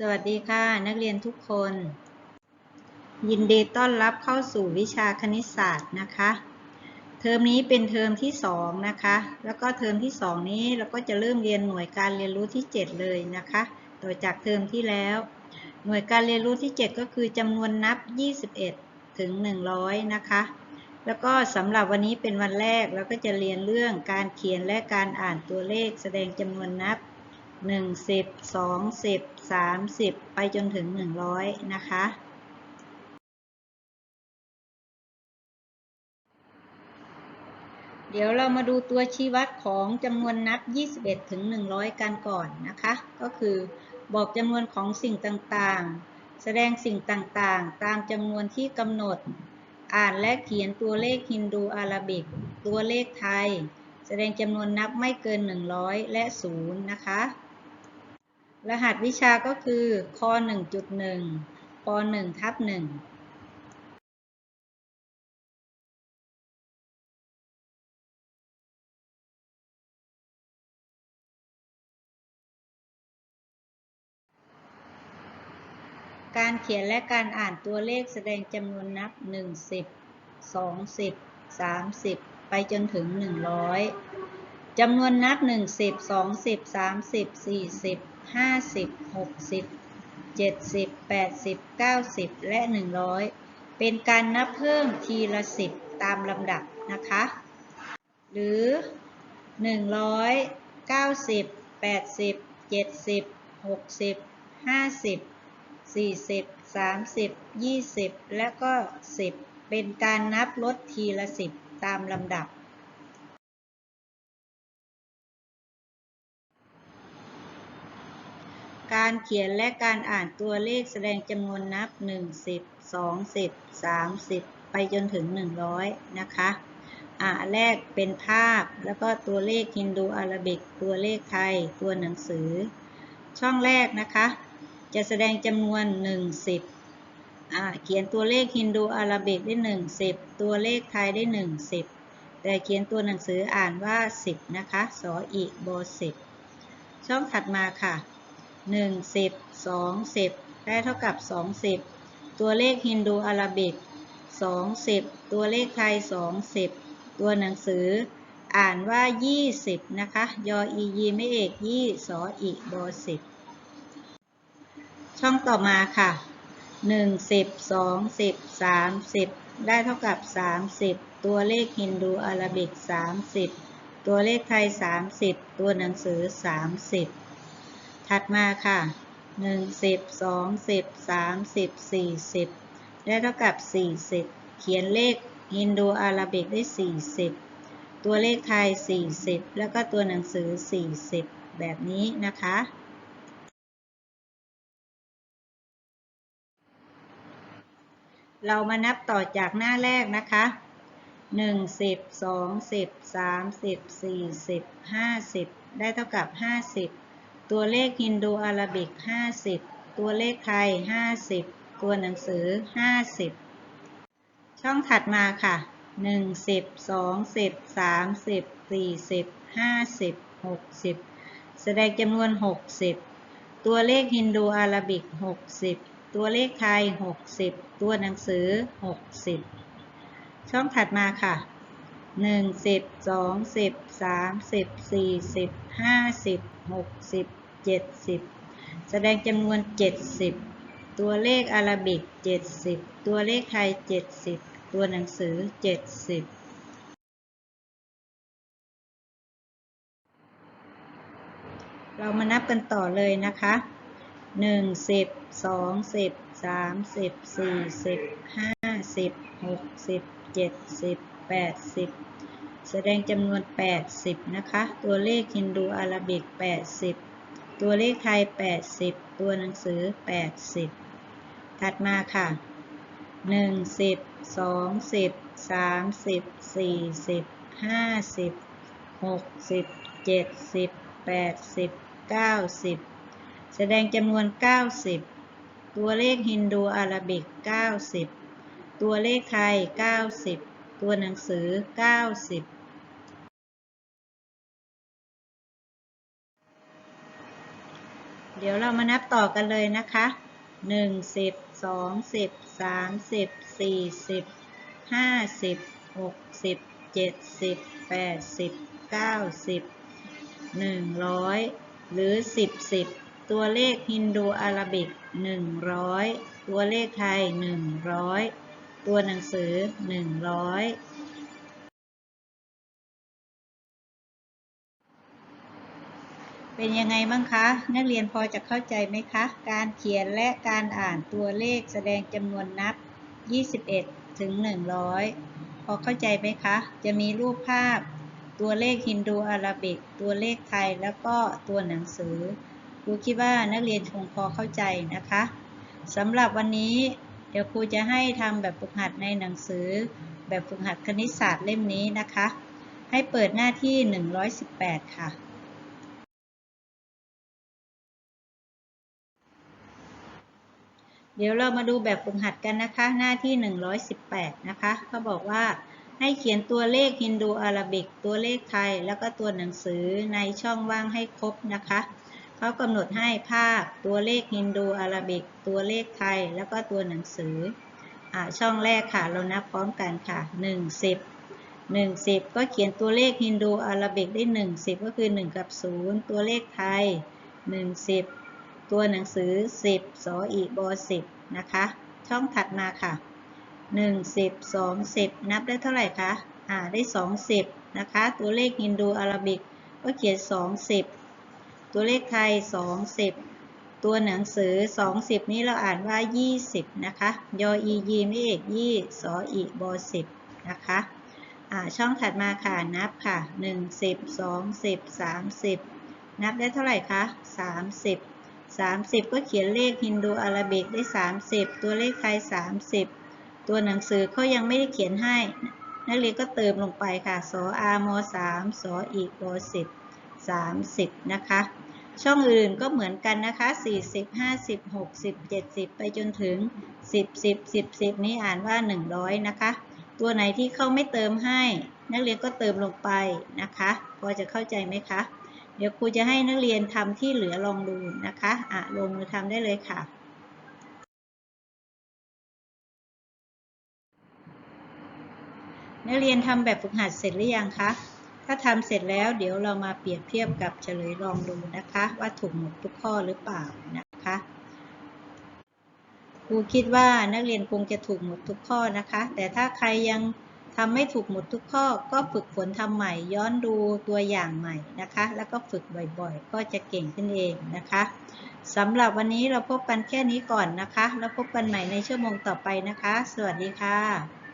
สวัสดีค่ะ นักเรียนทุกคน ยินดีต้อนรับเข้าสู่วิชาคณิตศาสตร์นะคะ เทอมนี้เป็นเทอมที่ 2 นะคะ แล้วก็เทอมที่ 2 นี้เราก็จะเริ่มเรียนหน่วยการเรียนรู้ที่ 7 เลยนะคะ ต่อจากเทอมที่แล้ว หน่วยการเรียนรู้ที่ 7 ก็คือจำนวนนับ 21 ถึง 100 นะคะ แล้วก็สำหรับวันนี้เป็นวันแรกเราก็จะเรียนเรื่องการเขียนและการอ่านตัวเลขแสดงจำนวนนับ 1 10 20 30 ไปจนถึง 100 นะคะ เดี๋ยวเรามาดูตัวชี้วัดของจำนวนนับ 21 ถึง 100 กันก่อนนะคะ ก็คือบอกจำนวนของสิ่งต่างๆ แสดงสิ่งต่างๆ ตามจำนวนที่กำหนด อ่านและเขียนตัวเลขฮินดูอาราบิก ตัวเลขไทย แสดงจำนวนนับไม่เกิน 100 และ 0 นะคะ รหัสวิชาก็คือค1.1ป1ทับ1การเขียนและการอ่านตัวเลขแสดงจำนวนนับ 1 10 20 30 ไปจนถึง 100 จำนวนนับ1 10 20 30 40 50 60 70 80 90และ100เป็นการนับเพิ่มทีละ10ตามลำดับนะคะ หรือ100 90 80 70 60 50 40 30 20และก็10เป็นการนับลดทีละ10ตามลำดับ การเขียนและการอ่านตัวเลขแสดงจำนวนนับ 1 10 20 30 ไปจนถึง 100 นะคะอ่าแรกเป็นภาพ แล้วก็ตัวเลขฮินดูอาราบิก ตัวเลขไทย ตัวหนังสือ ช่องแรกนะคะ จะแสดงจำนวน 1 10อ่าเขียนตัวเลขฮินดูอาราบิกได้ 1 10 ตัวเลขไทยได้ 1 10 แต่เขียนตัวหนังสืออ่านว่า 10 นะคะ สออีโบ10 ช่องถัดมาค่ะ 1 10 2 10 ได้เท่ากับ 20 ตัวเลขฮินดูอาราบิก 20 ตัวเลขไทย 20 ตัวหนังสือ อ่านว่า 20 นะคะ ยออียีไม่เอกยี่สออีโบ10ช่องต่อมาค่ะ 1 10 2 10 30 ได้เท่ากับ 30 ตัวเลขฮินดูอาราบิก 30 ตัวเลขไทย 30 ตัวหนังสือ 30 ถัดมาค่ะ1 10 2 10 30 40ได้เท่ากับ40เขียนเลขฮินดูอาราบิกได้40ตัวเลขไทย40แล้วก็ตัวหนังสือ40แบบนี้นะคะ เรามานับต่อจากหน้าแรกนะคะ1 10 2 10 30 40 50ได้เท่ากับ50 ตัวเลขฮินดูอาราบิก 50 ตัวเลขไทย 50 ตัวหนังสือ 50 ช่องถัดมาค่ะ 1 10 2 10 30 40 50 60 แสดงจำนวน 60 ตัวเลขฮินดูอาราบิก 60 ตัวเลขไทย 60 ตัวหนังสือ 60 ช่องถัดมาค่ะ 1 10 2 10 30 40 50 60 70แสดงจำนวน70ตัวเลขอาราบิก70ตัวเลขไทย70ตัวหนังสือ70เรามานับกันต่อเลยนะคะ1 10 2 10 30 40 50 60 70 80แส แสดงจำนวน 80 นะคะ ตัวเลขฮินดูอาราบิก 80 ตัวเลขไทย 80 ตัวหนังสือ 80 ถัดมาค่ะ 1 10 2 10 30 40 50 60 70 80 90 แสดงจำนวน 90 ตัวเลขฮินดูอาราบิก 90 ตัวเลขไทย 90 ตัวหนังสือ 90 เดี๋ยวเรามานับต่อกันเลยนะคะหนึ่งสิบสองสิบสามสิบสี่สิบห้าสิบหกสิบเจ็ดสิบแปดสิบเก้าสิบหนึ่งร้อยหรือสิบสิบตัวเลขฮินดูอาราบิกหนึ่งร้อยตัวเลขไทยหนึ่งร้อยตัวหนังสือหนึ่งร้อย เป็นยังไงบ้างคะ นักเรียนพอจะเข้าใจไหมคะ การเขียนและการอ่านตัวเลขแสดงจำนวนนับ 21 ถึง 100 พอเข้าใจไหมคะ จะมีรูปภาพ ตัวเลขฮินดูอาราบิก ตัวเลขไทยแล้วก็ตัวหนังสือครูคิดว่านักเรียนคงพอเข้าใจนะคะสำหรับวันนี้ เดี๋ยวครูจะให้ทำแบบฝึกหัดในหนังสือ แบบฝึกหัดคณิตศาสตร์เล่มนี้นะคะ ให้เปิดหน้าที่ 118 ค่ะ เดี๋ยวเรามาดูแบบฝึกหัดกันนะคะ หน้าที่ 118 นะคะเขาบอกว่าให้เขียนตัวเลขฮินดูอาราบิก ตัวเลขไทย แล้วก็ตัวหนังสือในช่องว่างให้ครบนะคะเขากำหนดให้ภาพตัวเลขฮินดูอาราบิก ตัวเลขไทย แล้วก็ตัวหนังสืออช่องแรกค่ะ เรานับพร้อมกันค่ะ 1 10 1 10 ก็เขียนตัวเลขฮินดูอาราบิกได้ 1 10 ก็คือ 1 กับ 0 ตัวเลขไทย 1 10 ตัวหนังสือ 10สออีบอ10นะคะ ช่องถัดมาค่ะ 1 10 2 10 นับได้เท่าไหร่คะ อ่า ได้20นะคะ ตัวเลขฮินดูอาราบิก ก็เขียน20ตัวเลขไทย20ตัวหนังสือ 20 นี้เราอ่านว่า 20 นะคะ ยออียีไม่เอกยี่สออีบอ10 นะคะอ่าช่องถัดมาค่ะ นับค่ะ 1 10 2 10 30 นับได้เท่าไหร่คะ 30 30 ก็เขียนเลขฮินดูอาราบิกได้ 30 ตัวเลขไทย 30 ตัวหนังสือเขายังไม่ได้เขียนให้ นักเรียนก็เติมลงไปค่ะสออาม3สออีกบ10 30นะคะ ช่องอื่นก็เหมือนกันนะคะ 40 50 60 70 ไปจนถึง 10 10 10 10 นี้อ่านว่า 100 นะคะ ตัวไหนที่เขาไม่เติมให้ นักเรียนก็เติมลงไปนะคะ พอจะเข้าใจไหมคะ เดี๋ยวครูจะให้นักเรียนทำที่เหลือลองดูนะคะอะลงมือทำได้เลยค่ะนักเรียนทำแบบฝึกหัดเสร็จหรือยังคะ ถ้าทำเสร็จแล้วเดี๋ยวเรามาเปรียบเทียบกับเฉลยลองดูนะคะ ว่าถูกหมดทุกข้อหรือเปล่านะคะ ครูคิดว่านักเรียนคงจะถูกหมดทุกข้อนะคะ แต่ถ้าใครยัง ทำไม่ถูกหมดทุกข้อก็ฝึกฝนทำใหม่ ย้อนดูตัวอย่างใหม่นะคะ แล้วก็ฝึกบ่อยๆ ก็จะเก่งขึ้นเองนะคะสำหรับวันนี้เราพบกันแค่นี้ก่อนนะคะ แล้วพบกันใหม่ในชั่วโมงต่อไปนะคะ สวัสดีค่ะ